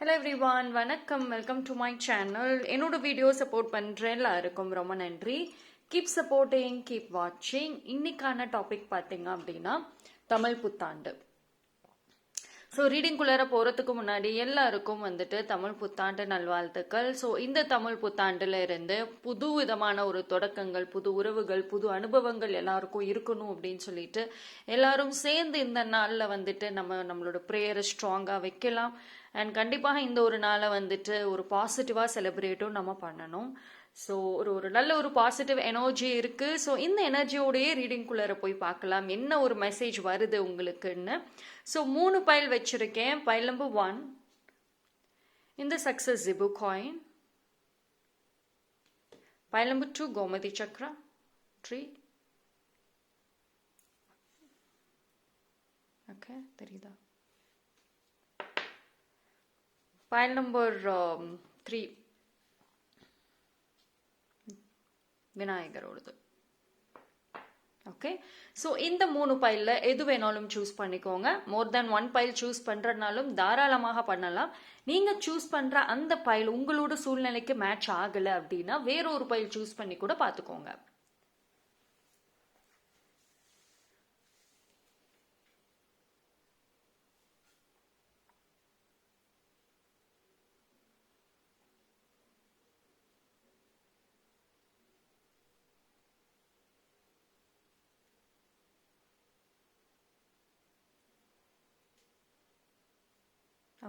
Hello everyone வணக்கம். Welcome to my channel என்னோட video support பண்ணுற எல்லாருக்கும் ரொம்ப நன்றி. கீப் சப்போர்ட்டிங் கீப் வாட்சிங் இன்னைக்கான டாபிக் பார்த்தீங்க அப்படின்னா தமிழ் புத்தாண்டு. ஸோ ரீடிங்குள்ளார போகிறதுக்கு முன்னாடி எல்லாருக்கும் வந்துட்டு தமிழ் புத்தாண்டு நல்வாழ்த்துக்கள். ஸோ இந்த தமிழ் புத்தாண்டுல இருந்து புது விதமான ஒரு தொடக்கங்கள் புது உறவுகள் புது அனுபவங்கள் எல்லாருக்கும் இருக்கணும் அப்படின்னு சொல்லிட்டு எல்லாரும் சேர்ந்து இந்த நாளில் வந்துட்டு நம்ம நம்மளோட ப்ரேயரை ஸ்ட்ராங்காக வைக்கலாம். அண்ட் கண்டிப்பாக இந்த ஒரு நாளை வந்துட்டு ஒரு பாசிட்டிவாக செலிப்ரேட்டும் நம்ம பண்ணணும். ஸோ ஒரு ஒரு நல்ல ஒரு பாசிட்டிவ் எனர்ஜி இருக்கு. ஸோ இந்த எனர்ஜியோடையே ரீடிங்குள்ளார போய் பார்க்கலாம். என்ன ஒரு மெசேஜ் வருது உங்களுக்குன்னு. ஸோ மூணு பைல் வச்சுருக்கேன். பைல் நம்பர் ஒன் இந்த success Zibu coin pile number two Gomati chakra tree okay தெரியுதா? பைல் நம்பர் த்ரீ விநாயகரோடது. ஓகே ஸோ இந்த மூணு பைலில் எது வேணாலும் சூஸ் பண்ணிக்கோங்க. More then one pile choose பண்ணுறதுனாலும் தாராளமாக பண்ணலாம். நீங்கள் சூஸ் பண்ணுற அந்த பைல் உங்களோட சூழ்நிலைக்கு மேட்ச் ஆகலை அப்படின்னா வேறொரு பைல் சூஸ் பண்ணி கூட பார்த்துக்கோங்க.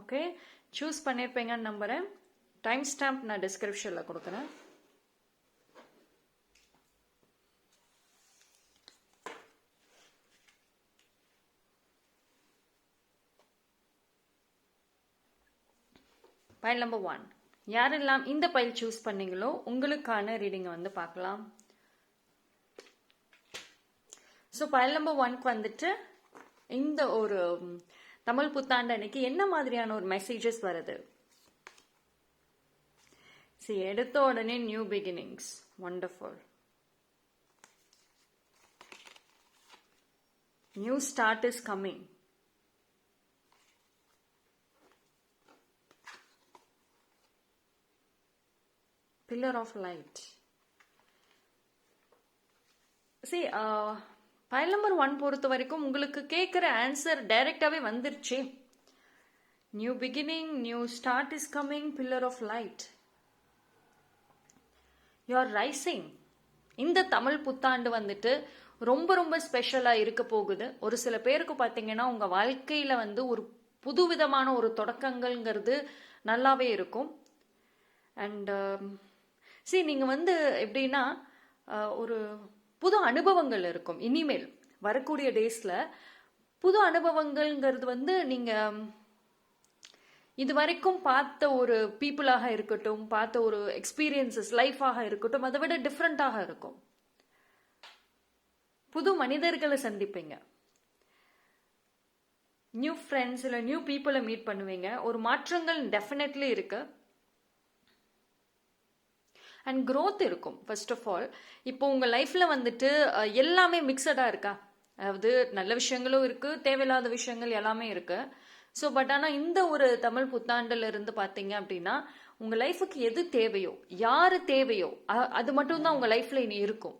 ஓகே. சூஸ் பண்ணியிருப்பீங்கன்னு நம்புகிறேன் டைம் ஸ்டாம்ப் நான் டிஸ்கிரிப்ஷனில் கொடுக்குறேன். பயில் நம்பர் ஒன் யாரெல்லாம் இந்த பயில் சூஸ் பண்ணீங்களோ உங்களுக்கான ரீடிங்கை வந்து பார்க்கலாம். ஸோ பயில் நம்பர் ஒன்க்கு வந்துட்டு இந்த ஒரு தமிழ் புத்தாண்டு அன்னைக்கு என்ன மாதிரியான ஒரு மெசேஜஸ் வருது? சி எடுத்த உடனே new beginnings wonderful new start is coming pillar of light see file number one பொறுத்த வரைக்கும் உங்களுக்கு கேட்குற ஆன்சர் டைரெக்டாகவே வந்துருச்சு. New beginning new start is coming pillar of light you are rising இந்த தமிழ் புத்தாண்டு வந்துட்டு ரொம்ப ரொம்ப ஸ்பெஷலாக இருக்க போகுது. ஒரு சில பேருக்கு பார்த்தீங்கன்னா உங்கள் வாழ்க்கையில் வந்து ஒரு புது விதமான ஒரு தொடக்கங்கள்ங்கிறது நல்லாவே இருக்கும். அண்ட் சி நீங்கள் வந்து எப்படின்னா ஒரு புது அனுபவங்கள் இருக்கும் இனிமேல். வரக்கூடிய டேஸில் புது அனுபவங்கள்ங்கிறது வந்து நீங்கள் இது வரைக்கும் பார்த்த ஒரு பீப்புளாக இருக்கட்டும் பார்த்த ஒரு எக்ஸ்பீரியன்சஸ் லைஃபாக இருக்கட்டும் அதை விட டிஃப்ரெண்ட்டாக இருக்கும். புது மனிதர்களை சந்திப்பீங்க. நியூ ஃப்ரெண்ட்ஸ் இல்லை நியூ பீப்புளை மீட் பண்ணுவீங்க. ஒரு மாற்றங்கள் டெஃபினெட்லி இருக்குது அண்ட் க்ரோத் இருக்கும் ஃபர்ஸ்ட் ஆஃப் ஆல் இப்போ உங்கள் லைஃப்பில் வந்துட்டு எல்லாமே மிக்சடாக இருக்கா? அதாவது நல்ல விஷயங்களும் இருக்குது தேவையில்லாத விஷயங்கள் எல்லாமே இருக்குது ஸோ பட் ஆனால் இந்த ஒரு தமிழ் புத்தாண்டுல இருந்து பார்த்தீங்க அப்படின்னா உங்கள் லைஃபுக்கு எது தேவையோ யார் தேவையோ அது மட்டும்தான் உங்கள் லைஃப்பில் இனி இருக்கும்.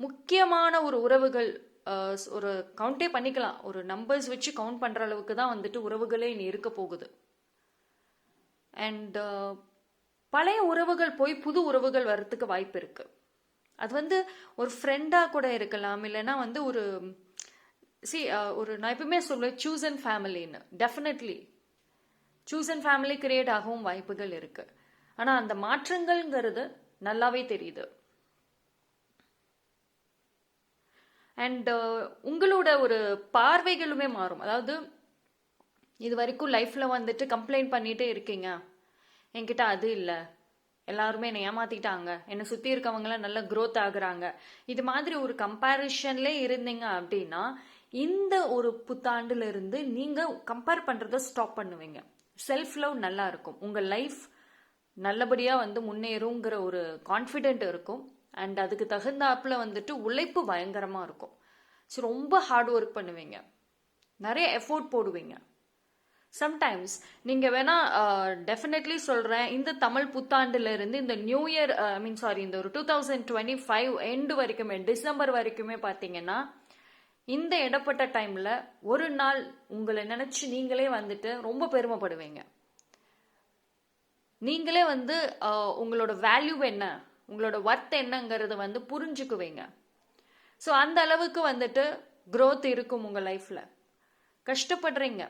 முக்கியமான ஒரு உறவுகள் ஒரு கவுண்டே பண்ணிக்கலாம். ஒரு நம்பர்ஸ் வச்சு கவுண்ட் பண்ணுற அளவுக்கு தான் வந்துட்டு உறவுகளே இனி இருக்க போகுது. அண்ட் பழைய உறவுகள் போய் புது உறவுகள் வர்றதுக்கு வாய்ப்பு இருக்கு. அது வந்து ஒரு ஃப்ரெண்டாக கூட இருக்கலாம் இல்லைன்னா வந்து ஒரு சி ஒரு நான் எப்பவுமே சொல்லுவேன் choose and ஃபேமிலின்னு definitely choose and family create ஆகவும் வாய்ப்புகள் இருக்கு. ஆனால் அந்த மாற்றங்கள்ங்கிறது நல்லாவே தெரியுது. அண்ட் உங்களோட ஒரு பார்வைகளுமே மாறும். அதாவது இது வரைக்கும் லைஃப்பில் வந்துட்டு கம்ப்ளைண்ட் பண்ணிகிட்டே இருக்கீங்க. என்கிட்ட அது இல்லை. எல்லாருமே என்னை ஏமாத்திட்டாங்க. என்னை சுற்றி இருக்கவங்களாம் நல்லா க்ரோத் ஆகுறாங்க. இது மாதிரி ஒரு கம்பேரிஷன்ல இருந்தீங்க அப்படின்னா இந்த ஒரு புத்தாண்டுல இருந்து நீங்கள் கம்பேர் பண்ணுறத ஸ்டாப் பண்ணுவீங்க. செல்ஃப் லவ் நல்லா இருக்கும். உங்கள் லைஃப் நல்லபடியாக வந்து முன்னேறுங்கிற ஒரு கான்ஃபிடென்ட் இருக்கும். அண்ட் அதுக்கு தகுந்தாப்புல வந்துட்டு உழைப்பு பயங்கரமாக இருக்கும். ஸோ ரொம்ப ஹார்ட் ஒர்க் பண்ணுவீங்க. நிறைய எஃபோர்ட் போடுவீங்க. சம்டைம்ஸ் நீங்கள் வேணால் டெஃபினெட்லி சொல்கிறேன் இந்த தமிழ் புத்தாண்டுலேருந்து இந்த new year I mean sorry இந்த ஒரு two thousand twenty five end வரைக்குமே டிசம்பர் வரைக்குமே பார்த்தீங்கன்னா இந்த இடப்பட்ட டைமில் ஒரு நாள் உங்களை நினச்சி நீங்களே வந்துட்டு ரொம்ப பெருமைப்படுவீங்க. நீங்களே வந்து உங்களோட வேல்யூ என்ன உங்களோட ஒர்த் என்னங்கிறத வந்து புரிஞ்சுக்குவீங்க. ஸோ அந்த அளவுக்கு வந்துட்டு க்ரோத் இருக்கும் உங்கள் லைஃப்பில் கஷ்டப்படுறீங்க.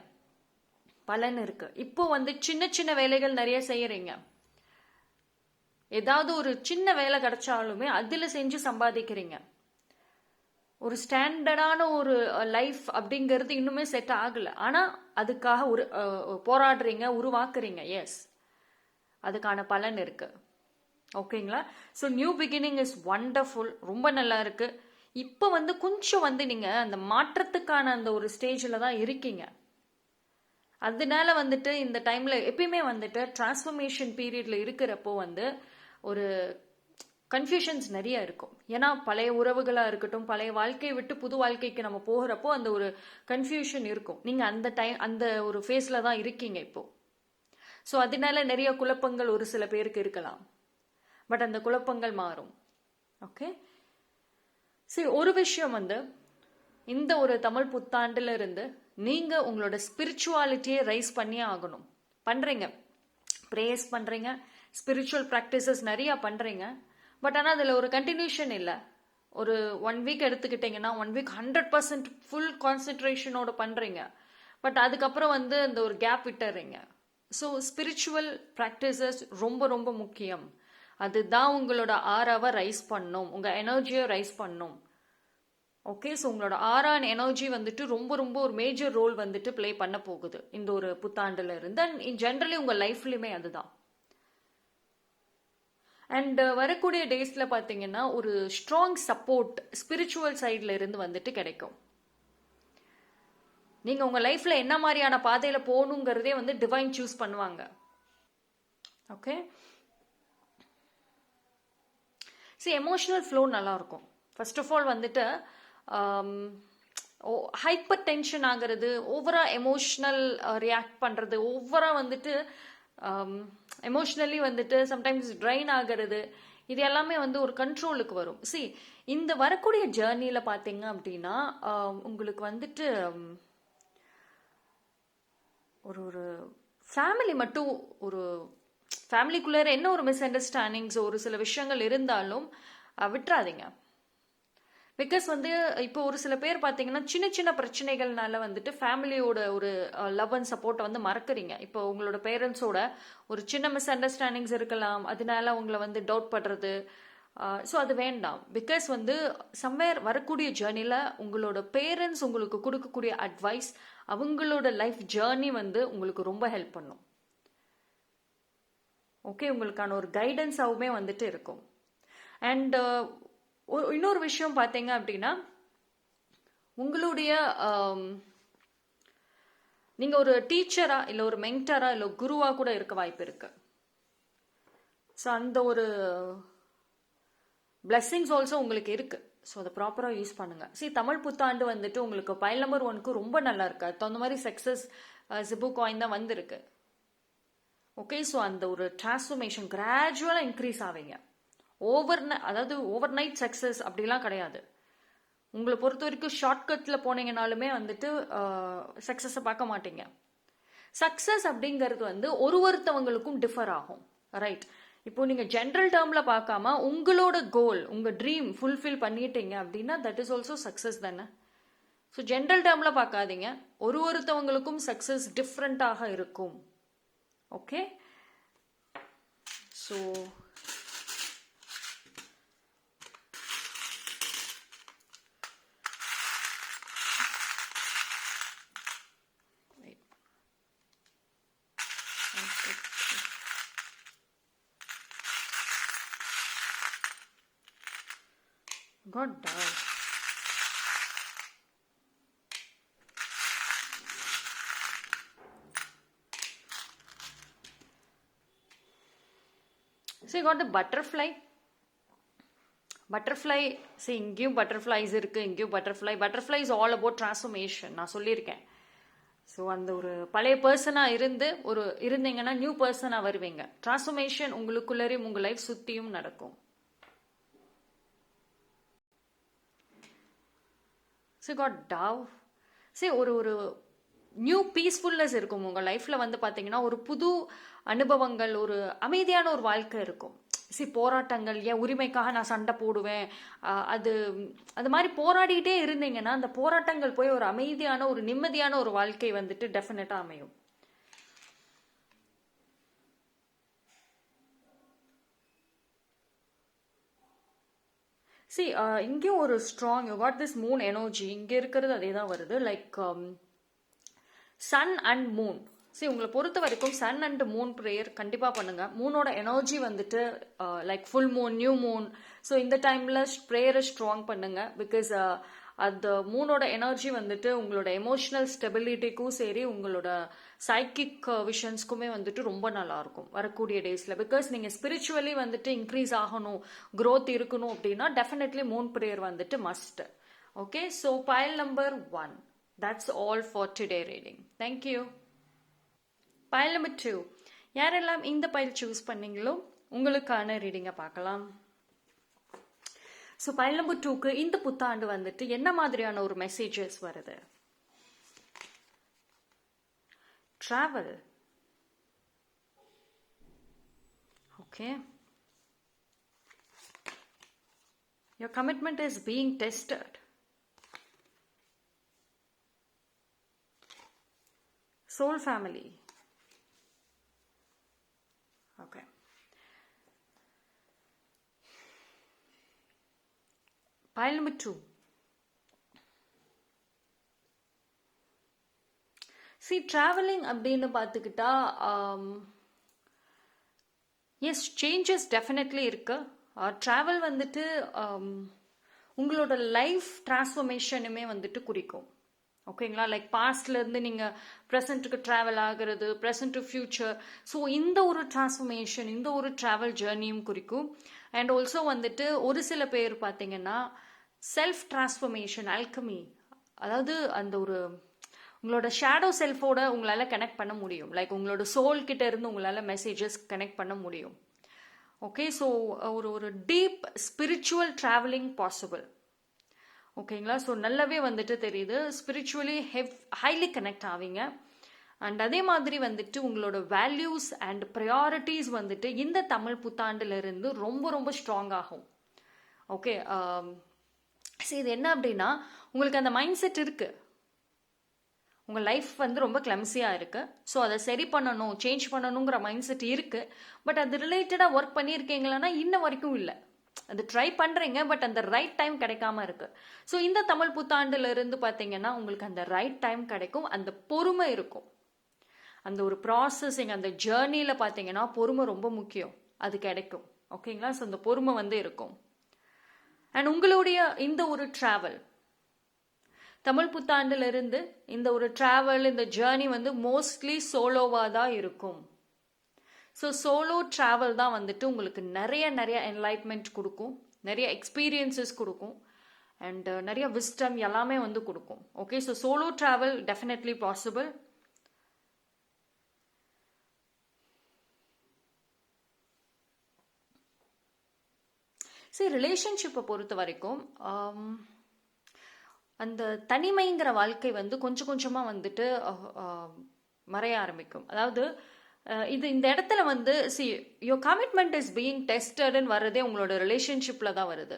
பலன் இருக்கு. இப்போ வந்து சின்ன சின்ன வேலைகள் நிறைய செய்யறீங்க. ஏதாவது ஒரு சின்ன வேலை கிடைச்சாலுமே அதில் செஞ்சு சம்பாதிக்கிறீங்க. ஒரு ஸ்டாண்டர்டான ஒரு லைஃப் அப்படிங்கிறது இன்னுமே செட் ஆகலை. ஆனால் அதுக்காக ஒரு போராடுறீங்க உருவாக்குறீங்க. எஸ் அதுக்கான பலன் இருக்கு. ஓகேங்களா? So new beginning is wonderful ரொம்ப நல்லா இருக்கு. இப்போ வந்து கொஞ்சம் வந்து நீங்கள் அந்த மாற்றத்துக்கான அந்த ஒரு ஸ்டேஜில் தான் இருக்கீங்க. அதனால வந்துட்டு இந்த டைம்ல எப்பயுமே வந்துட்டு டிரான்ஸ்ஃபர்மேஷன் பீரியட்ல இருக்கிறப்போ வந்து ஒரு கன்ஃபியூஷன்ஸ் நிறைய இருக்கும். ஏன்னா பழைய உறவுகளா இருக்கட்டும் பழைய வாழ்க்கையை விட்டு புது வாழ்க்கைக்கு நம்ம போகிறப்போ அந்த ஒரு கன்ஃபியூஷன் இருக்கும். நீங்க அந்த டைம் அந்த ஒரு ஃபேஸ்ல தான் இருக்கீங்க இப்போ. ஸோ அதனால நிறைய குழப்பங்கள் ஒரு சில பேருக்கு இருக்கலாம். பட் அந்த குழப்பங்கள் மாறும். ஓகே சரி ஒரு விஷயம் வந்து இந்த ஒரு தமிழ் புத்தாண்டுல இருந்து நீங்க உங்களோட ஸ்பிரிச்சுவாலிட்டியை ரைஸ் பண்ணியே ஆகணும். பண்றீங்க. ப்ரேயர்ஸ் பண்றீங்க. ஸ்பிரிச்சுவல் ப்ராக்டிசஸ் நிறைய பண்றீங்க. பட் ஆனால் அதில் ஒரு கண்டினியூஷன் இல்லை. ஒரு ஒன் வீக் எடுத்துக்கிட்டிங்கன்னா one week hundred percent full கான்சென்ட்ரேஷனோட பண்றீங்க. பட் அதுக்கப்புறம் வந்து அந்த ஒரு கேப் விட்டுறீங்க. ஸோ ஸ்பிரிச்சுவல் ப்ராக்டிசஸ் ரொம்ப ரொம்ப முக்கியம். அதுதான் உங்களோட ஆறாவை ரைஸ் பண்ணும். உங்கள் எனர்ஜியை ரைஸ் பண்ணும். ஓகே ஸோ உங்களோட ஆரான் எனர்ஜி வந்துட்டு ரொம்ப ரொம்ப ஒரு மேஜர் ரோல் வந்துட்டு ப்ளே பண்ண போகுது இந்த ஒரு புத்தாண்டுல இருந்து. அண்ட் இன் ஜென்ரலி உங்க லைஃப்லயுமே அதுதான். அண்ட் uh, வரக்கூடிய டேஸ்ல பாத்தீங்கன்னா ஒரு ஸ்ட்ராங் சப்போர்ட் ஸ்பிரிச்சுவல் சைட்ல இருந்து வந்துட்டு கிடைக்கும். நீங்க உங்க லைஃப்ல என்ன மாதிரியான பாதையில போகணுங்கிறதே வந்து டிவைன் சூஸ் பண்ணுவாங்க. ஓகே சரி எமோஷனல் ஃப்ளோ நல்லா இருக்கும் ஃபர்ஸ்ட் ஆஃப் ஆல் வந்துட்டு ஹைப்பர் டென்ஷன் ஆகிறது ஓவரா எமோஷ்னல் ரியாக்ட் பண்றது ஓவரா வந்துட்டு um, எமோஷ்னலி வந்துட்டு சம்டைம்ஸ் ட்ரைன் ஆகிறது இது எல்லாமே வந்து ஒரு கண்ட்ரோலுக்கு வரும். சி இந்த வரக்கூடிய ஜேர்னியில பாத்தீங்க அப்படின்னா um, உங்களுக்கு வந்துட்டு um, ஒரு ஒரு ஃபேமிலி மட்டும் ஒரு ஃபேமிலிக்குள்ளே என்ன ஒரு மிஸ் அண்டர்ஸ்டாண்டிங்ஸ் ஒரு சில விஷயங்கள் இருந்தாலும் விட்டுறாதீங்க. பிகாஸ் வந்து இப்போ ஒரு சில பேர் பார்த்தீங்கன்னா சின்ன சின்ன பிரச்சனைகள்னால வந்துட்டு ஃபேமிலியோட ஒரு லவ் அண்ட் சப்போர்ட்டை வந்து மறக்கிறீங்க. இப்போ உங்களோட பேரண்ட்ஸோட ஒரு சின்ன மிஸ் அண்டர்ஸ்டாண்டிங்ஸ் இருக்கலாம். அதனால உங்களை வந்து டவுட் படுறது. ஸோ அது வேண்டாம். பிகாஸ் வந்து சம்வேர் வரக்கூடிய ஜேர்னியில் உங்களோட பேரண்ட்ஸ் உங்களுக்கு கொடுக்கக்கூடிய அட்வைஸ் அவங்களோட லைஃப் ஜேர்னி வந்து உங்களுக்கு ரொம்ப ஹெல்ப் பண்ணும். ஓகே உங்களுக்கான ஒரு கைடன்ஸாகவுமே வந்துட்டு இருக்கும். அண்ட் இன்னொரு விஷயம் பார்த்தீங்க அப்படின்னா உங்களுடைய நீங்கள் நீங்க ஒரு டீச்சரா இல்ல ஒரு மென்டரா இல்ல குருவா கூட இருக்க வாய்ப்பு இருக்கு. ஸோ அந்த ஒரு பிளெஸ்ஸிங்ஸ் ஆல்சோ உங்களுக்கு இருக்கு. ஸோ அதை ப்ராப்பராக யூஸ் பண்ணுங்க. See தமிழ் புத்தாண்டு வந்துட்டு உங்களுக்கு பைல் நம்பர் ஒன்க்கு ரொம்ப நல்லா இருக்கு. அது தகுந்த மாதிரி சக்ஸஸ் சிபு காயின் தான் வந்திருக்கு. ஓகே ஸோ அந்த ஒரு டிரான்ஸ்ஃபர்மேஷன் கிராஜுவலாக இன்க்ரீஸ் ஆவீங்க. ஓவர் அதாவது ஓவர் நைட் சக்ஸஸ் அப்படிலாம் கிடையாது. உங்களை பொறுத்த வரைக்கும் ஷார்ட்கட்டில் போனீங்கனாலுமே வந்துட்டு சக்ஸஸை பார்க்க மாட்டீங்க. சக்ஸஸ் அப்படிங்கிறது வந்து ஒரு ஒருத்தவங்களுக்கும் டிஃபர் ஆகும். ரைட் இப்போ நீங்க ஜென்ரல் டேர்ம்ல பார்க்காம உங்களோட கோல் உங்க ட்ரீம் ஃபுல்ஃபில் பண்ணிட்டீங்க அப்படின்னா தட் இஸ் ஆல்சோ சக்ஸஸ் தானே? ஸோ ஜென்ரல் டேர்ம்ல பார்க்காதீங்க. ஒரு ஒருத்தவங்களுக்கும் சக்ஸஸ் டிஃப்ரெண்ட்டாக இருக்கும். Okay so good damn. So got the butterfly butterfly so இங்கேயும் பட்டர்ஃப்ளைஸ் இருக்குது இங்கேயும் butterfly butterfly is all about transformation நான் சொல்லியிருக்கேன். ஸோ அந்த ஒரு பழைய பர்சனாக இருந்து ஒரு இருந்தீங்கன்னா நியூ பர்சனாக வருவீங்க. ட்ரான்ஸ்ஃபர்மேஷன் உங்களுக்குள்ளரையும் உங்கள் லைஃப் சுற்றியும் நடக்கும். ஸோ காட் டவ் சரி ஒரு ஒரு நியூ பீஸ்ஃபுல்னஸ் இருக்கும் உங்கள் லைஃப்பில் வந்து பார்த்தீங்கன்னா ஒரு புது அனுபவங்கள் ஒரு அமைதியான ஒரு வாழ்க்கை இருக்கும். சி போராட்டங்கள் ஏன் உரிமைக்காக நான் சண்டை போடுவேன்? அது அது மாதிரி போராடிக்கிட்டே இருந்தீங்கன்னா அந்த போராட்டங்கள் போய் ஒரு அமைதியான ஒரு நிம்மதியான ஒரு வாழ்க்கை வந்துட்டு டெஃபினட்டாக அமையும். சி uh, இங்கேயும் ஒரு strong you got this moon energy இங்கே இருக்கிறது அதே தான் வருது like sun and moon see உங்களை பொறுத்த வரைக்கும் சன் அண்ட் மூன் ப்ரேயர் கண்டிப்பாக பண்ணுங்கள் மூனோட எனர்ஜி வந்துட்டு like full moon new moon so இந்த டைமில் ப்ரேயரை ஸ்ட்ராங் பண்ணுங்கள் பிகாஸ் அந்த மூனோட எனர்ஜி வந்துட்டு உங்களோட எமோஷனல் ஸ்டெபிலிட்டிக்கும் சரி உங்களோட சைக்கிக் விஷன்ஸ்க்குமே uh, வந்துட்டு ரொம்ப நல்லா இருக்கும் வரக்கூடிய டேஸில் பிகாஸ் நீங்கள் ஸ்பிரிச்சுவலி வந்துட்டு இன்க்ரீஸ் ஆகணும் க்ரோத் இருக்கணும் அப்படின்னா டெஃபினெட்லி மூன் ப்ரேயர் வந்துட்டு must okay so pile number one that's all for today reading thank you pile number two யாரெல்லாம் இந்த பைல் சூஸ் பண்ணீங்களோ உங்களுக்கான ரீடிங்கை பார்க்கலாம். ஸோ பைல் நம்பர் டூக்கு இந்த புத்தாண்டு வந்துட்டு என்ன மாதிரியான ஒரு மெசேஜஸ் வருது? Travel okay your commitment is being tested soul family Okay. Pile number two. See travelling அப்படின்னு பார்த்துக்கிட்டா எஸ் சேஞ்சஸ் டெஃபினெட்லி இருக்கு uh, ட்ராவல் வந்துட்டு um, உங்களோட லைஃப் டிரான்ஸ்ஃபர்மேஷனுமே வந்துட்டு குறிக்கும் ஓகேங்களா லைக் பாஸ்ட்லேருந்து நீங்கள் ப்ரெசண்ட்டுக்கு ட்ராவல் ஆகிறது ப்ரெசன்ட் டு ஃப்யூச்சர் ஸோ இந்த ஒரு டிரான்ஸ்ஃபர்மேஷன் இந்த ஒரு ட்ராவல் ஜேர்னியும் குறிக்கும். அண்ட் ஆல்சோ வந்துட்டு ஒரு சில பேர் பார்த்தீங்கன்னா செல்ஃப் டிரான்ஸ்ஃபர்மேஷன் அல்கமி அதாவது அந்த ஒரு உங்களோட ஷேடோ செல்ஃபோட உங்களால் கனெக்ட் பண்ண முடியும். லைக் உங்களோட சோல் கிட்ட இருந்து உங்களால் மெசேஜஸ் கனெக்ட் பண்ண முடியும். ஓகே ஸோ ஒரு ஒரு டீப் ஸ்பிரிச்சுவல் ட்ராவலிங் பாசிபிள் ஓகேங்களா? ஸோ நல்லாவே வந்துட்டு தெரியுது. ஸ்பிரிச்சுவலி ஹெவ் ஹைலி கனெக்ட் ஆவீங்க. அண்ட் அதே மாதிரி வந்துட்டு உங்களோட வேல்யூஸ் அண்ட் ப்ரையாரிட்டிஸ் வந்துட்டு இந்த தமிழ் புத்தாண்டுலேருந்து ரொம்ப ரொம்ப ஸ்ட்ராங் ஆகும். ஓகே um, சரி இது என்ன அப்படின்னா உங்களுக்கு அந்த மைண்ட் செட் இருக்கு. உங்கள் லைஃப் வந்து ரொம்ப கிளம்சியாக இருக்குது ஸோ அதை சரி பண்ணணும் சேஞ்ச் பண்ணணுங்கிற மைண்ட் செட் இருக்குது பட் அது ரிலேட்டடாக ஒர்க் பண்ணியிருக்கீங்களான்னா இன்ன வரைக்கும் இல்லை. அது ட்ரை பண்ணுறீங்க பட் அந்த ரைட் டைம் கிடைக்காம இருக்கு. ஸோ இந்த தமிழ் புத்தாண்டுலேருந்து பார்த்தீங்கன்னா உங்களுக்கு அந்த ரைட் டைம் கிடைக்கும் அந்த பொறுமை இருக்கும். அந்த ஒரு ப்ராசஸிங் அந்த ஜேர்னியில் பார்த்தீங்கன்னா பொறுமை ரொம்ப முக்கியம். அது கிடைக்கும். ஓகேங்களா ஸோ அந்த பொறுமை வந்து இருக்கும். அண்ட் உங்களுடைய இந்த ஒரு ட்ராவல் தமிழ் புத்தாண்டுலேருந்து இந்த ஒரு ட்ராவல் இந்த ஜேர்னி வந்து மோஸ்ட்லி சோலோவாக தான் இருக்கும். ஸோ சோலோ ட்ராவல் தான் வந்துட்டு உங்களுக்கு நிறைய நிறைய என்லைட்மெண்ட் கொடுக்கும். நிறைய எக்ஸ்பீரியன்சஸ் கொடுக்கும். அண்ட் uh, நிறைய விஸ்டம் எல்லாமே வந்து கொடுக்கும். Okay so solo travel definitely possible சரி ரிலேஷன்ஷிப்பை பொறுத்த வரைக்கும் um, அந்த தனிமைங்கிற வாழ்க்கை வந்து கொஞ்சம் கொஞ்சமாக வந்துட்டு மறைய ஆரம்பிக்கும். அதாவது இது இந்த இடத்துல வந்து see your commitment is being டெஸ்டட்னு வர்றதே உங்களோட ரிலேஷன்ஷிப்பில் தான் வருது.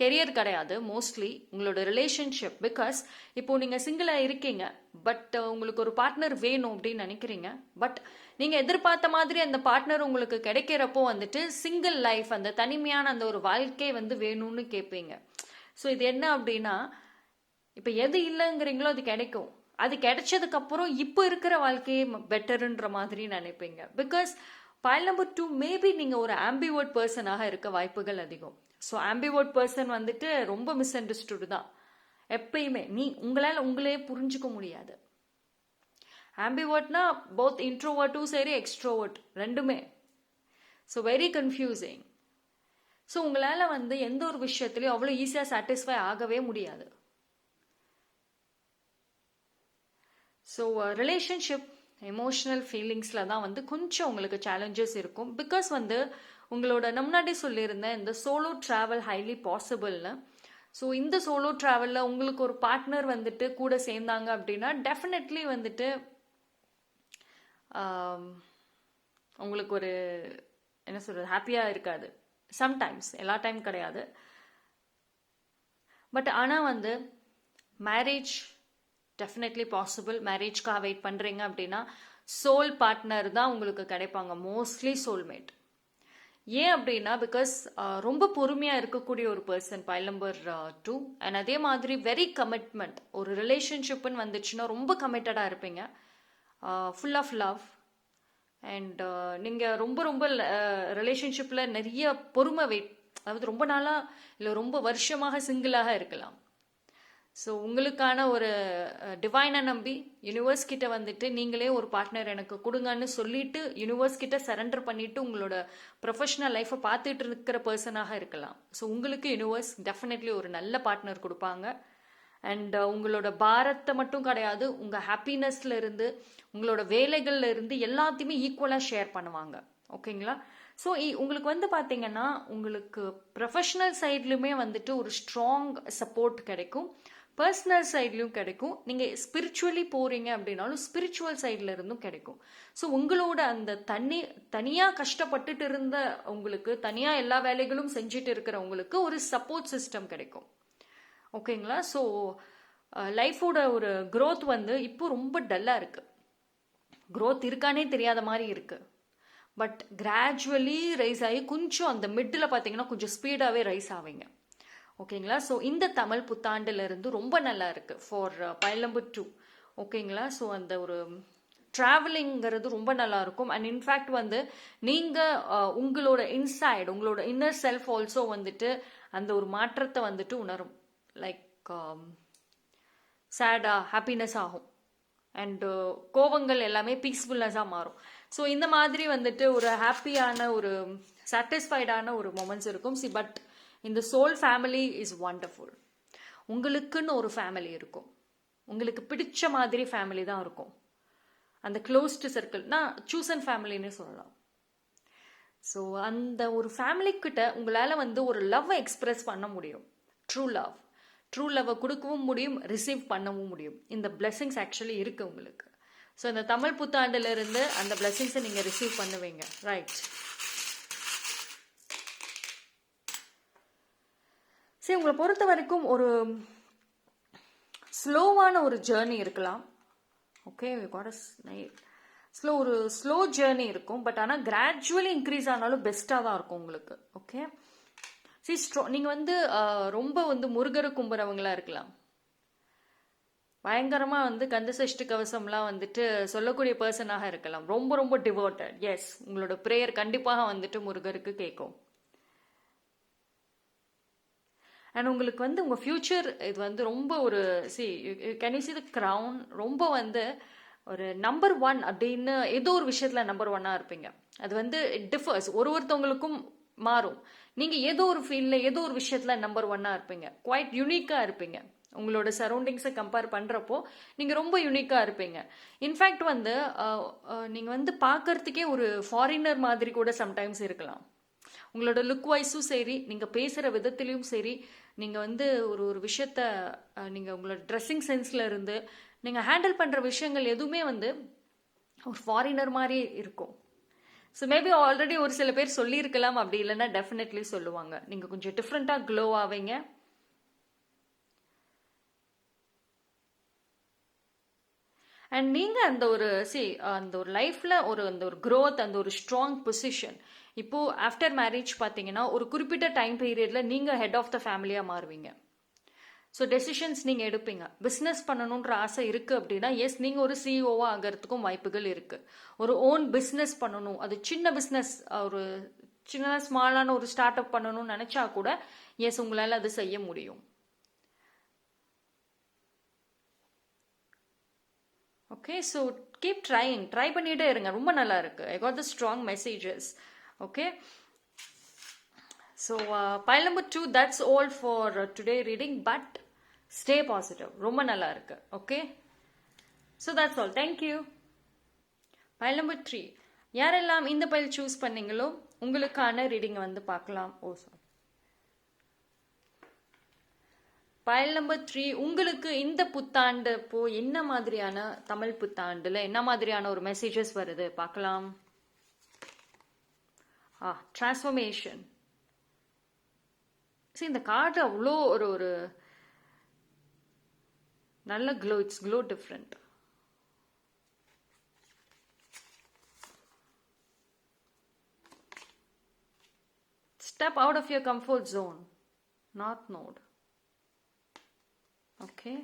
கெரியர் கிடையாது மோஸ்ட்லி உங்களோட ரிலேஷன்ஷிப் பிகாஸ் இப்போ நீங்கள் சிங்கிளாக இருக்கீங்க பட் உங்களுக்கு ஒரு பார்ட்னர் வேணும் அப்படின்னு நினைக்கிறீங்க பட் நீங்கள் எதிர்பார்த்த மாதிரி அந்த பார்ட்னர் உங்களுக்கு கிடைக்கிறப்போ வந்துட்டு சிங்கிள் லைஃப் அந்த தனிமையான அந்த ஒரு வாழ்க்கை வந்து வேணும்னு கேட்பீங்க ஸோ இது என்ன அப்படின்னா இப்போ எது இல்லைங்கிறீங்களோ அது கிடைக்கும். அது கிடைச்சதுக்கப்புறம் இப்போ இருக்கிற வாழ்க்கையே பெட்டருன்ற மாதிரி நினைப்பீங்க. Because file number two maybe நீங்கள் ஒரு ஆம்பிவோட் பர்சனாக இருக்க வாய்ப்புகள் அதிகம். ஸோ ஆம்பிவர்ட் பர்சன் வந்துட்டு ரொம்ப மிஸ் அண்டர்ஸ்டுடு தான். எப்பயுமே. நீ உங்களால் உங்களே புரிஞ்சுக்க முடியாது. ஆம்பிவர்ட்னா போத் இன்ட்ரோவர்ட்டும் சரி எக்ஸ்ட்ரோவர்ட் ரெண்டுமே. ஸோ வெரி கன்ஃபியூசிங் ஸோ உங்களால் வந்து எந்த ஒரு விஷயத்துலையும் அவ்வளோ ஈஸியாக சாட்டிஸ்ஃபை ஆகவே முடியாது. ஸோ ரிலேஷன்ஷிப் எமோஷ்னல் ஃபீலிங்ஸில் தான் வந்து கொஞ்சம் உங்களுக்கு சேலஞ்சஸ் இருக்கும். பிகாஸ் வந்து உங்களோட நான் முன்னாடி சொல்லியிருந்தேன் இந்த சோலோ ட்ராவல் ஹைலி பாசிபிள்னு ஸோ இந்த சோலோ ட்ராவலில் உங்களுக்கு ஒரு பார்ட்னர் வந்துட்டு கூட சேர்ந்தாங்க அப்படின்னா டெஃபினெட்லி வந்துட்டு um, உங்களுக்கு ஒரு என்ன சொல்கிறது ஹாப்பியாக இருக்காது. சம்டைம்ஸ் எல்லா டைம் கிடையாது. பட் ஆனால் வந்து மேரேஜ் டெஃபினெட்லி பாசிபிள் மேரேஜ்க்காக வெயிட் பண்ணுறீங்க அப்படின்னா சோல் பார்ட்னர் தான் உங்களுக்கு கிடைப்பாங்க. மோஸ்ட்லி சோல்மேட் ஏன் அப்படின்னா பிகாஸ் ரொம்ப பொறுமையாக இருக்கக்கூடிய ஒரு person pile number two and அதே மாதிரி வெரி கமிட்மெண்ட் ஒரு ரிலேஷன்ஷிப்புன்னு வந்துச்சுன்னா ரொம்ப கமிட்டடாக இருப்பீங்க. ஃபுல் ஆஃப் லவ் அண்ட் நீங்கள் ரொம்ப ரொம்ப ரிலேஷன்ஷிப்பில் நிறைய பொறுமை வெயிட் அதாவது ரொம்ப நாளாக இல்லை ரொம்ப வருஷமாக சிங்கிளாக இருக்கலாம். ஸோ உங்களுக்கான ஒரு டிவைனை நம்பி யூனிவர்ஸ் கிட்ட வந்துட்டு நீங்களே ஒரு பார்ட்னர் எனக்கு கொடுங்கன்னு சொல்லிட்டு யூனிவர்ஸ் கிட்ட சரண்டர் பண்ணிட்டு உங்களோட ப்ரொஃபஷனல் லைஃப்பை பார்த்துட்டு இருக்கிற பர்சனாக இருக்கலாம். ஸோ உங்களுக்கு யூனிவர்ஸ் டெஃபினெட்லி ஒரு நல்ல பார்ட்னர் கொடுப்பாங்க. அண்ட் உங்களோட பாரத்தை மட்டும் கிடையாது உங்கள் ஹாப்பினஸ்ல இருந்து உங்களோட வேலைகள்ல இருந்து எல்லாத்தையுமே ஈக்குவலாக ஷேர் பண்ணுவாங்க. ஓகேங்களா ஸோ உங்களுக்கு வந்து பார்த்தீங்கன்னா உங்களுக்கு ப்ரொஃபஷனல் சைட்லையுமே வந்துட்டு ஒரு ஸ்ட்ராங் சப்போர்ட் கிடைக்கும். பர்சனல் சைட்லையும் கிடைக்கும். நீங்கள் ஸ்பிரிச்சுவலி போகிறீங்க அப்படின்னாலும் ஸ்பிரிச்சுவல் சைடில் இருந்தும் கிடைக்கும். ஸோ உங்களோட அந்த தனி தனியாக கஷ்டப்பட்டுட்டு இருந்த உங்களுக்கு தனியாக எல்லா வேலைகளும் செஞ்சுட்டு இருக்கிறவங்களுக்கு ஒரு சப்போர்ட் சிஸ்டம் கிடைக்கும். ஓகேங்களா? ஸோ லைஃபோட ஒரு க்ரோத் வந்து இப்போ ரொம்ப டல்லாக இருக்குது க்ரோத் இருக்கானே தெரியாத மாதிரி இருக்குது பட் கிராஜுவலி ரைஸ் ஆகி கொஞ்சம் அந்த மிட்டில் பார்த்தீங்கன்னா கொஞ்சம் ஸ்பீடாகவே ரைஸ் ஆவீங்க. ஓகேங்களா? ஸோ இந்த தமிழ் புத்தாண்டுலேருந்து ரொம்ப நல்லா இருக்குது ஃபார் பைல் நம்பர் டூ ஓகேங்களா? ஸோ அந்த ஒரு ட்ராவலிங்கிறது ரொம்ப நல்லா இருக்கும். அண்ட் இன்ஃபேக்ட் வந்து நீங்கள் uh, உங்களோட இன்சைட் உங்களோட இன்னர் செல்ஃப் ஆல்சோ வந்துட்டு அந்த ஒரு மாற்றத்தை வந்துட்டு உணரும். லைக் சேடாக ஹாப்பினஸ் ஆகும். அண்டு uh, கோவங்கள் எல்லாமே பீஸ்ஃபுல்னஸாக மாறும். ஸோ இந்த மாதிரி வந்துட்டு ஒரு ஹாப்பியான ஒரு சாட்டிஸ்ஃபைடான ஒரு மொமெண்ட்ஸ் இருக்கும். சி பட் இந்த சோல் ஃபேமிலி இஸ் வண்டர்ஃபுல் உங்களுக்குன்னு ஒரு ஃபேமிலி இருக்கும். உங்களுக்கு பிடிச்ச மாதிரி ஃபேமிலி தான் இருக்கும். அந்த க்ளோஸ்டு சர்க்கிள் நான் சூசன் ஃபேமிலின்னு சொல்லலாம். ஸோ அந்த ஒரு ஃபேமிலிக்கிட்ட உங்களால் வந்து ஒரு லவ்வை எக்ஸ்பிரஸ் பண்ண முடியும். ட்ரூ லவ் ட்ரூ லவ்வை கொடுக்கவும் முடியும் ரிசீவ் பண்ணவும் முடியும். இந்த பிளெஸ்ஸிங்ஸ் ஆக்சுவலி இருக்கு உங்களுக்கு. ஸோ இந்த தமிழ் புத்தாண்டுலேருந்து அந்த பிளெஸ்ஸிங்ஸை நீங்கள் ரிசீவ் பண்ணுவீங்க. ரைட் சரி உங்களை பொறுத்த வரைக்கும் ஒரு ஸ்லோவான ஒரு ஜேர்னி இருக்கலாம். ஓகே காட் ஸ்லோ ஒரு ஸ்லோ ஜேர்னி இருக்கும். பட் ஆனால் கிராஜுவலி இன்க்ரீஸ் ஆனாலும் பெஸ்ட்டாக தான் இருக்கும் உங்களுக்கு. ஓகே சி ஸ்ட்ரோ நீங்கள் வந்து ரொம்ப வந்து முருகரை கும்புறவங்களாக இருக்கலாம். பயங்கரமாக வந்து கந்த சஷ்டி கவசம்லாம் வந்துட்டு சொல்லக்கூடிய பர்சனாக இருக்கலாம். ரொம்ப ரொம்ப டிவோட்டட் எஸ் உங்களோட ப்ரேயர் கண்டிப்பாக வந்துட்டு முருகருக்கு கேட்கும். அண்ட் உங்களுக்கு வந்து உங்கள் ஃப்யூச்சர் இது வந்து ரொம்ப ஒரு see can you see the crown ரொம்ப வந்து ஒரு நம்பர் ஒன் அப்படின்னு ஏதோ ஒரு விஷயத்தில் நம்பர் ஒன்னாக இருப்பீங்க. அது வந்து டிஃபர்ஸ் ஒரு ஒருத்தவங்களுக்கும் மாறும். நீங்கள் ஏதோ ஒரு ஃபீல்டில் ஏதோ ஒரு விஷயத்தில் நம்பர் ஒன்னாக இருப்பீங்க. குவைட் யூனிக்காக இருப்பீங்க. உங்களோட சரௌண்டிங்ஸை கம்பேர் பண்ணுறப்போ நீங்கள் ரொம்ப யூனிக்காக இருப்பீங்க. இன்ஃபேக்ட் வந்து நீங்கள் வந்து பார்க்கறதுக்கே ஒரு ஃபாரினர் மாதிரி கூட சம்டைம்ஸ் இருக்கலாம். உங்களோட லுக் வைஸும் சரி நீங்கள் பேசுகிற விதத்துலேயும் சரி நீங்கள் வந்து ஒரு ஒரு விஷயத்த நீங்கள் உங்களோட ட்ரெஸ்ஸிங் சென்ஸில் இருந்து நீங்கள் ஹேண்டில் பண்ணுற விஷயங்கள் எதுவுமே வந்து ஒரு ஃபாரினர் மாதிரி இருக்கும். ஸோ மேபி ஆல்ரெடி ஒரு சில பேர் சொல்லியிருக்கலாம் அப்படி இல்லைன்னா டெஃபினெட்லி சொல்லுவாங்க. நீங்கள் கொஞ்சம் டிஃப்ரெண்ட்டாக க்ளோ ஆவீங்க. அண்ட் நீங்கள் அந்த ஒரு சி அந்த ஒரு லைஃப்பில் ஒரு அந்த ஒரு க்ரோத் அந்த ஒரு ஸ்ட்ராங் பொசிஷன் இப்போது ஆஃப்டர் மேரேஜ் பார்த்தீங்கன்னா ஒரு குறிப்பிட்ட டைம் பீரியடில் நீங்கள் ஹெட் ஆஃப் த ஃபேமிலியாக மாறுவீங்க. ஸோ டெசிஷன்ஸ் நீங்கள் எடுப்பீங்க. பிஸ்னஸ் பண்ணணுன்ற ஆசை இருக்குது அப்படின்னா எஸ் நீங்கள் ஒரு சிஇஓவாக ஆகிறதுக்கும் வாய்ப்புகள் இருக்குது ஒரு ஓன் பிஸ்னஸ் பண்ணணும். அது சின்ன பிஸ்னஸ் ஒரு சின்ன ஸ்மாலான ஒரு ஸ்டார்ட் அப் பண்ணணும்னு நினச்சா கூட எஸ் உங்களால் அது செய்ய முடியும். Okay so keep trying try பண்ணிகிட்டே இருங்க. ரொம்ப நல்லா இருக்கு. I got the strong messages okay so pile number two that's all for today reading but stay positive ரொம்ப நல்லா இருக்கு. Okay so that's all you. Pile number three யாரெல்லாம் இந்த பயில் சூஸ் பண்ணீங்களோ உங்களுக்கான ரீடிங்கை வந்து பார்க்கலாம். Oh sorry pile number three உங்களுக்கு இந்த புத்தாண்டு போ என்ன மாதிரியான தமிழ் புத்தாண்டுல என்ன மாதிரியான ஒரு மெசேஜஸ் வருது? பார்க்கலாம். ஆ டிரான்ஸ்ஃபர்மேஷன் சரி இந்த கார்டு அவ்வளோ ஒரு ஒரு நல்ல glow it's glow different step out of your comfort zone north node okay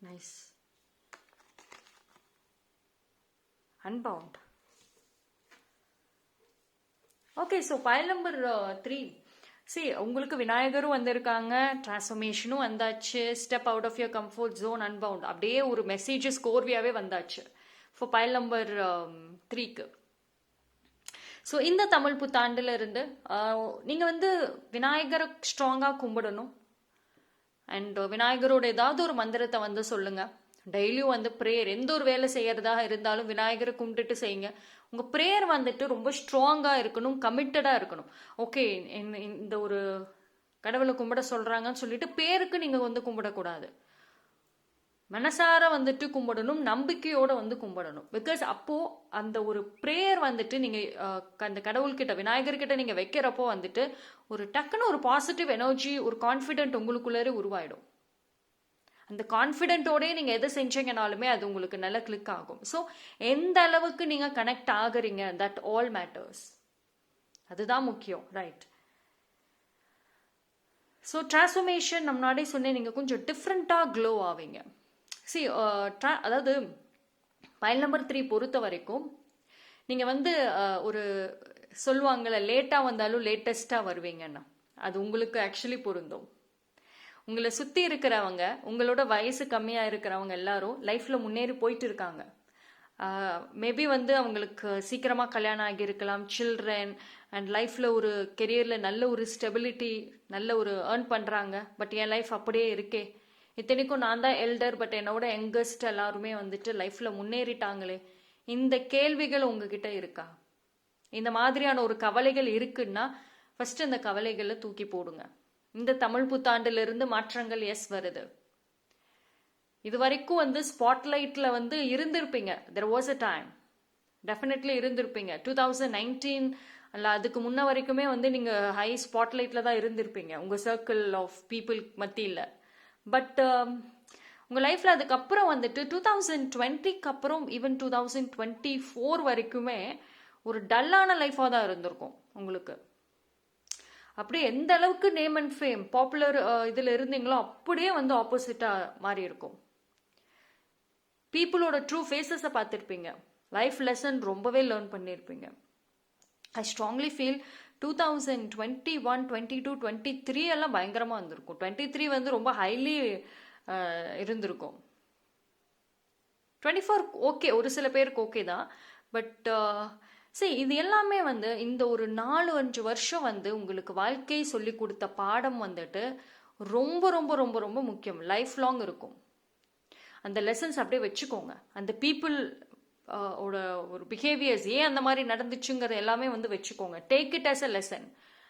nice unbound okay so pile number three see உங்களுக்கு விநாயகரும் வந்திருக்காங்க டிரான்ஸ்ஃபர்மேஷனும் வந்தாச்சு step out of your comfort zone unbound அப்படியே ஒரு மெசேஜஸ் கோர்வியாவே வந்தாச்சு. ஃபார் பயல் நம்பர் த்ரீக்கு ஸோ இந்த தமிழ் புத்தாண்டுல இருந்து uh, நீங்கள் வந்து விநாயகரை ஸ்ட்ராங்காக கும்பிடணும். அண்ட் விநாயகரோட ஏதாவது ஒரு மந்திரத்தை வந்து சொல்லுங்க. டெய்லியும் வந்து ப்ரேயர் எந்த ஒரு வேலை செய்கிறதா இருந்தாலும் விநாயகரை கும்பிட்டுட்டு செய்யுங்க. உங்கள் ப்ரேயர் வந்துட்டு ரொம்ப ஸ்ட்ராங்காக இருக்கணும் கமிட்டடாக இருக்கணும். ஓகே இந்த ஒரு கடவுளை கும்பிட சொல்கிறாங்கன்னு சொல்லிட்டு பேருக்கு நீங்கள் வந்து கும்பிடக்கூடாது. மனசார வந்துட்டு கும்பிடணும் நம்பிக்கையோட வந்து கும்பிடணும். பிகாஸ் அப்போ அந்த ஒரு ப்ரேயர் வந்துட்டு நீங்க அந்த கடவுள்கிட்ட விநாயகர்கிட்ட நீங்க வைக்கிறப்போ வந்துட்டு ஒரு டக்குன்னு ஒரு பாசிட்டிவ் எனர்ஜி ஒரு கான்ஃபிடென்ட் உங்களுக்குள்ளே உருவாயிடும். அந்த கான்ஃபிடென்ட்டோடய நீங்கள் எதை செஞ்சீங்கனாலுமே அது உங்களுக்கு நல்லா கிளிக் ஆகும். ஸோ எந்த அளவுக்கு நீங்கள் கனெக்ட் ஆகுறீங்க தட் ஆல் மேட்டர்ஸ் அதுதான் முக்கியம் ரைட் ஸோ டிரான்ஸ்ஃபர்மேஷன் நம்ம முன்னாடி சொன்னேன் நீங்கள் கொஞ்சம் டிஃப்ரெண்ட்டாக க்ளோ ஆவீங்க. சி ட்ரா uh, அதாவது பைல் நம்பர் த்ரீ பொறுத்த வரைக்கும் நீங்கள் வந்து uh, ஒரு சொல்லுவாங்கள்ல லேட்டாக வந்தாலும் லேட்டஸ்ட்டாக வருவீங்கன்னா அது உங்களுக்கு ஆக்சுவலி பொருந்தும். உங்களை சுற்றி இருக்கிறவங்க உங்களோட வயசு கம்மியாக இருக்கிறவங்க எல்லாரும் லைஃப்பில் முன்னேறி போயிட்டு இருக்காங்க. மேபி வந்து அவங்களுக்கு சீக்கிரமாக கல்யாணம் ஆகியிருக்கலாம் சில்ட்ரன் அண்ட் லைஃப்பில் ஒரு கெரியரில் நல்ல ஒரு ஸ்டெபிலிட்டி நல்ல ஒரு ஏர்ன் பண்ணுறாங்க பட் என் லைஃப் அப்படியே இருக்கே. இத்தனைக்கும் நான் தான் எல்டர் பட் என்னோட யங்கஸ்ட் எல்லாருமே வந்துட்டு லைஃப்பில் முன்னேறிட்டாங்களே. இந்த கேள்விகள் உங்ககிட்ட இருக்கா? இந்த மாதிரியான ஒரு கவலைகள் இருக்குன்னா ஃபர்ஸ்ட் இந்த கவலைகளை தூக்கி போடுங்க. இந்த தமிழ் புத்தாண்டிலிருந்து மாற்றங்கள் எஸ் வருது. இது வரைக்கும் வந்து ஸ்பாட்லைட்ல வந்து இருந்திருப்பீங்க. There was a time definitely இருந்திருப்பீங்க. டூ தௌசண்ட் நைன்டீன் அல்ல அதுக்கு முன்ன வரைக்குமே வந்து நீங்க ஹை ஸ்பாட்லைட்ல தான் இருந்திருப்பீங்க. உங்க சர்க்கிள் ஆஃப் பீப்புள் மத்தியில். பட் உங்க லைஃப்ல அதுக்கப்புறம் வந்துட்டு டூ தௌசண்ட் டுவெண்ட்டிக்கு அப்புறம் even two thousand twenty four வரைக்குமே ஒரு டல்லான லைஃபாக தான் இருந்திருக்கும் உங்களுக்கு. அப்படியே எந்த அளவுக்கு நேம் அண்ட் ஃபேம் பாப்புலர் இதில் இருந்தீங்களோ அப்படியே வந்து ஆப்போசிட்டாக மாறி இருக்கும். பீப்புளோட ட்ரூ ஃபேஸஸை பார்த்துருப்பீங்க. லைஃப் லெசன் ரொம்பவே லேர்ன் பண்ணியிருப்பீங்க I strongly feel two thousand twenty one twenty two twenty three எல்லாம் பயங்கரமாக வந்திருக்கும். டுவெண்ட்டி த்ரீ வந்து ரொம்ப ஹைலி இருந்திருக்கும். டுவெண்ட்டி ஃபோர் ஓகே ஒரு சில பேருக்கு ஓகே தான். பட் சரி இது எல்லாமே வந்து இந்த ஒரு நாலு அஞ்சு வருஷம் வந்து உங்களுக்கு வாழ்க்கை சொல்லி கொடுத்த பாடம் வந்துட்டு ரொம்ப ரொம்ப ரொம்ப ரொம்ப முக்கியம். லைஃப் லாங் இருக்கும். அந்த லெசன்ஸ் அப்படியே வச்சுக்கோங்க. அந்த பீப்புள் ஓட ஒரு பிஹேவியர்ஸ் ஏன் அந்த மாதிரி நடந்துச்சுங்கிறது எல்லாமே வந்து வச்சுக்கோங்க. Take it as a lesson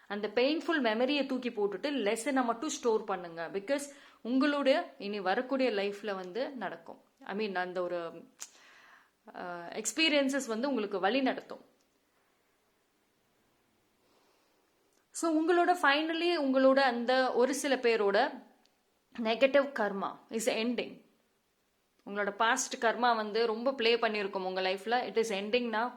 அந்த பெயின்ஃபுல் மெமரியை தூக்கி போட்டுட்டு லெசனை மட்டும் ஸ்டோர் பண்ணுங்க. பிகாஸ் உங்களுடைய இனி வரக்கூடிய லைஃப்ல வந்து நடக்கும். ஐ மீன் அந்த ஒரு எக்ஸ்பீரியன்சஸ் வந்து உங்களுக்கு வழி நடத்தும். ஸோ உங்களோட ஃபைனலி உங்களோட அந்த ஒரு சில பேரோட நெகட்டிவ் கர்மா இஸ் எண்டிங் உங்களோட பாஸ்ட் கர்மா வந்து ரொம்ப ப்ளே பண்ணியிருக்கும் உங்கள் லைஃப்பில் இட் இஸ் எண்டிங்னா now.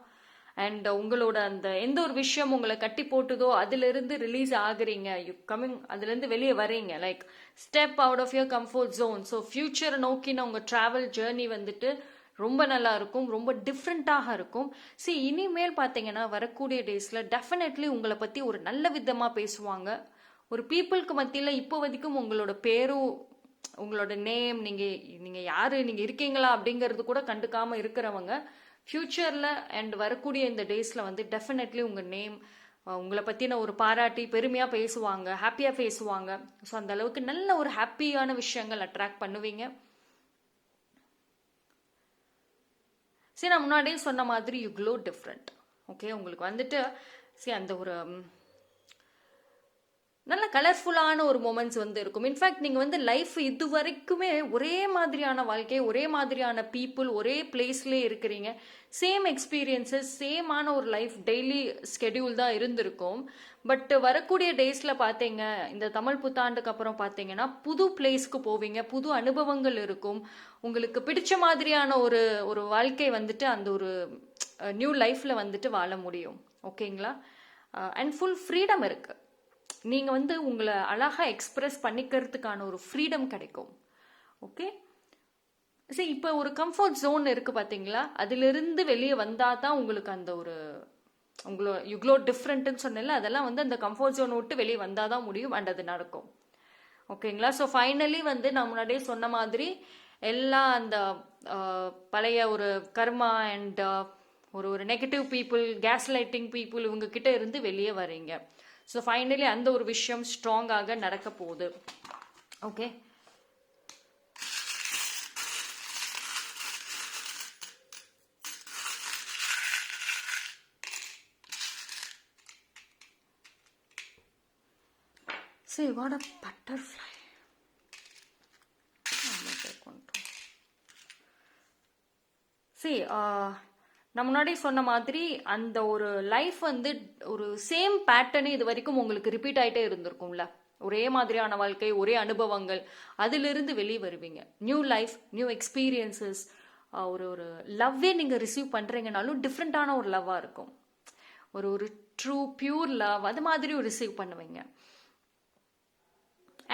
அண்ட் உங்களோட அந்த எந்த ஒரு விஷயம் உங்களை கட்டி போட்டுதோ அதிலிருந்து ரிலீஸ் ஆகுறீங்க. யூ கம்மிங் அதுலேருந்து வெளியே வரீங்க like step out of your comfort zone so ஃபியூச்சரை நோக்கின உங்கள் ட்ராவல் ஜேர்னி வந்துட்டு ரொம்ப நல்லா இருக்கும் ரொம்ப டிஃப்ரெண்ட்டாக இருக்கும். சி இனிமேல் பார்த்தீங்கன்னா வரக்கூடிய டேஸில் டெஃபினெட்லி உங்களை பற்றி ஒரு நல்ல விதமாக பேசுவாங்க. ஒரு பீப்புளுக்கு மத்தியில் இப்போ வரைக்கும் உங்களோட பேரும் உங்களோட நேம் நீங்கள் நீங்கள் யார் நீங்கள் இருக்கீங்களா அப்படிங்கிறது கூட கண்டுக்காமல் இருக்கிறவங்க ஃப்யூச்சரில் அண்ட் வரக்கூடிய இந்த டேஸில் வந்து டெஃபினெட்லி உங்கள் நேம் உங்களை பற்றின ஒரு பாராட்டி பெருமையாக பேசுவாங்க ஹாப்பியாக பேசுவாங்க. ஸோ அந்த அளவுக்கு நல்ல ஒரு ஹாப்பியான விஷயங்கள் அட்ராக்ட் பண்ணுவீங்க. சரி நான் முன்னாடியே சொன்ன மாதிரி யூ க்ளோ டிஃப்ரெண்ட் ஓகே உங்களுக்கு வந்துட்டு சரி அந்த ஒரு நல்ல கலர்ஃபுல்லான ஒரு மூமெண்ட்ஸ் வந்து இருக்கும். இன்ஃபேக்ட் நீங்கள் வந்து லைஃப் இது வரைக்குமே ஒரே மாதிரியான வாழ்க்கை ஒரே மாதிரியான பீப்புள் ஒரே பிளேஸ்லேயே இருக்கிறீங்க. சேம் எக்ஸ்பீரியன்ஸஸ் சேமான ஒரு லைஃப் டெய்லி ஸ்கெடியூல் தான் இருந்திருக்கும். பட் வரக்கூடிய டேஸில் பார்த்தீங்க இந்த தமிழ் புத்தாண்டுக்கு அப்புறம் பார்த்தீங்கன்னா புது பிளேஸ்க்கு போவீங்க புது அனுபவங்கள் இருக்கும். உங்களுக்கு பிடிச்ச மாதிரியான ஒரு ஒரு வாழ்க்கை வந்துட்டு அந்த ஒரு நியூ லைஃப்பில் வந்துட்டு வாழ முடியும். ஓகேங்களா அண்ட் ஃபுல் ஃப்ரீடம் இருக்குது நீங்கள் வந்து உங்களை அழகாக எக்ஸ்ப்ரெஸ் பண்ணிக்கிறதுக்கான ஒரு ஃப்ரீடம் கிடைக்கும். ஓகே சரி இப்போ ஒரு கம்ஃபர்ட் ஜோன் இருக்குது பார்த்தீங்களா அதிலிருந்து வெளியே வந்தால் தான் உங்களுக்கு அந்த ஒரு உங்களோ இவ்வளோ டிஃப்ரெண்ட்டுன்னு சொன்னல அதெல்லாம் வந்து அந்த கம்ஃபர்ட் ஜோன் விட்டு வெளியே வந்தால் தான் முடியும் அண்ட் அது நடக்கும். ஓகேங்களா ஸோ ஃபைனலி வந்து நான் முன்னாடியே சொன்ன மாதிரி எல்லா அந்த பழைய ஒரு கர்மா அண்ட் ஒரு ஒரு negative people gaslighting people இவங்க கிட்ட இருந்து வெளியே வரீங்க ஸோ ஃபைனலி அந்த ஒரு விஷயம் ஸ்ட்ராங்காக நடக்க போகுது okay See, what a butterfly. uh... நான் முன்னாடி சொன்ன மாதிரி அந்த ஒரு லைஃப் வந்து ஒரு சேம் பேட்டர்னே இது வரைக்கும் உங்களுக்கு ரிப்பீட் ஆகிட்டே இருந்திருக்கும்ல. ஒரே மாதிரியான வாழ்க்கை ஒரே அனுபவங்கள் அதிலிருந்து வெளியே வருவீங்க. நியூ லைஃப் நியூ எக்ஸ்பீரியன்சஸ் ஒரு ஒரு லவ்வே நீங்கள் ரிசீவ் பண்ணுறீங்கனாலும் டிஃப்ரெண்ட்டான ஒரு லவ்வாக இருக்கும். ஒரு ஒரு ட்ரூ பியூர் லவ் அது மாதிரி ரிசீவ் பண்ணுவீங்க.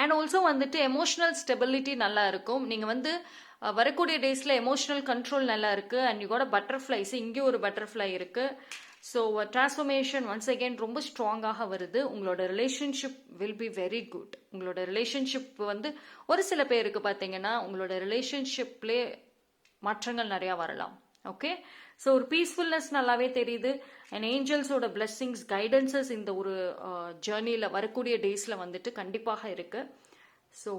அண்ட் ஆல்சோ வந்துட்டு எமோஷனல் ஸ்டெபிலிட்டி நல்லா இருக்கும் நீங்கள் வந்து வரக்கூடிய டேஸில் எமோஷனல் கண்ட்ரோல் நல்லா இருக்குது அண்ட் யூ கூட பட்டர்ஃப்ளைஸ் இங்கேயும் ஒரு பட்டர்ஃப்ளை இருக்குது ஸோ டிரான்ஸ்ஃபர்மேஷன் ஒன்ஸ் அகெயின் ரொம்ப ஸ்ட்ராங்காக வருது. உங்களோட relationship will be very good உங்களோட ரிலேஷன்ஷிப் வந்து ஒரு சில பேருக்கு பார்த்தீங்கன்னா உங்களோட ரிலேஷன்ஷிப்லே மாற்றங்கள் நிறையா வரலாம். ஓகே ஸோ ஒரு பீஸ்ஃபுல்னஸ் நல்லாவே தெரியுது. அண்ட் ஏஞ்சல்ஸோட பிளெஸ்ஸிங்ஸ் கைடன்சஸ் இந்த ஒரு ஜேர்னியில் வரக்கூடிய டேஸில் வந்துட்டு கண்டிப்பாக இருக்கு. So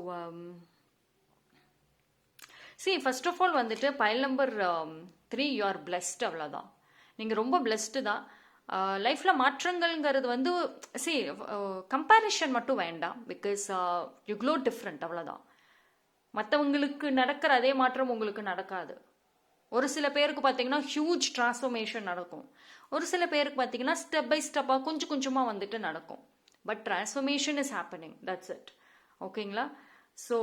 see first of all வந்துட்டு pile number three you are blessed அவ்வளோதான் நீங்கள் ரொம்ப பிளெஸ்டு தான். லைஃப்பில் மாற்றங்கள்ங்கிறது வந்து சி கம்பேரிஷன் மட்டும் வேண்டாம். பிகாஸ் யூ க்ளோ டிஃப்ரெண்ட் அவ்வளோதான் மற்றவங்களுக்கு நடக்கிற அதே மாற்றம் உங்களுக்கு நடக்காது. ஒரு சில பேருக்கு பார்த்தீங்கன்னா ஹியூஜ் டிரான்ஸ்ஃபர்மேஷன் நடக்கும். ஒரு சில பேருக்கு பார்த்தீங்கன்னா ஸ்டெப் பை ஸ்டெப்பாக கொஞ்சம் கொஞ்சமாக வந்துட்டு நடக்கும். But transformation is happening that's it ஓகேங்களா so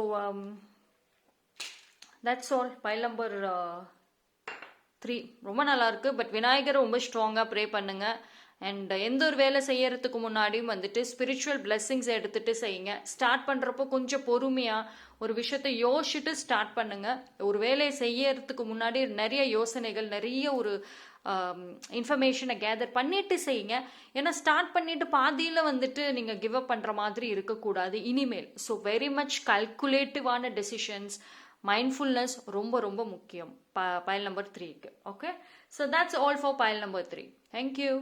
that's all pile number three ரொம்ப நல்லா இருக்கு. பட் விநாயகரை ரொம்ப ஸ்ட்ராங்காக ப்ரே பண்ணுங்க. அண்ட் எந்த ஒரு வேலை செய்யறதுக்கு முன்னாடியும் வந்துட்டு ஸ்பிரிச்சுவல் பிளெஸ்ஸிங்ஸ் எடுத்துட்டு செய்யுங்க. ஸ்டார்ட் பண்ணுறப்போ கொஞ்சம் பொறுமையாக ஒரு விஷயத்த யோசிச்சுட்டு ஸ்டார்ட் பண்ணுங்க. ஒரு வேலையை செய்யறதுக்கு முன்னாடி நிறைய யோசனைகள் நிறைய ஒரு இன்ஃபர்மேஷனை கேதர் பண்ணிட்டு செய்யுங்க. ஏன்னா ஸ்டார்ட் பண்ணிட்டு பாதியில் வந்துட்டு நீங்கள் கிவ் அப் பண்ணுற மாதிரி இருக்கக்கூடாது. இனிமேல். ஸோ வெரி மச் கல்குலேட்டிவான டெசிஷன்ஸ் மைண்ட்ஃபுல்னஸ் ரொம்ப ரொம்ப முக்கியம். ப பயல் நம்பர் த்ரீக்கு okay so that's all for pile number three thank you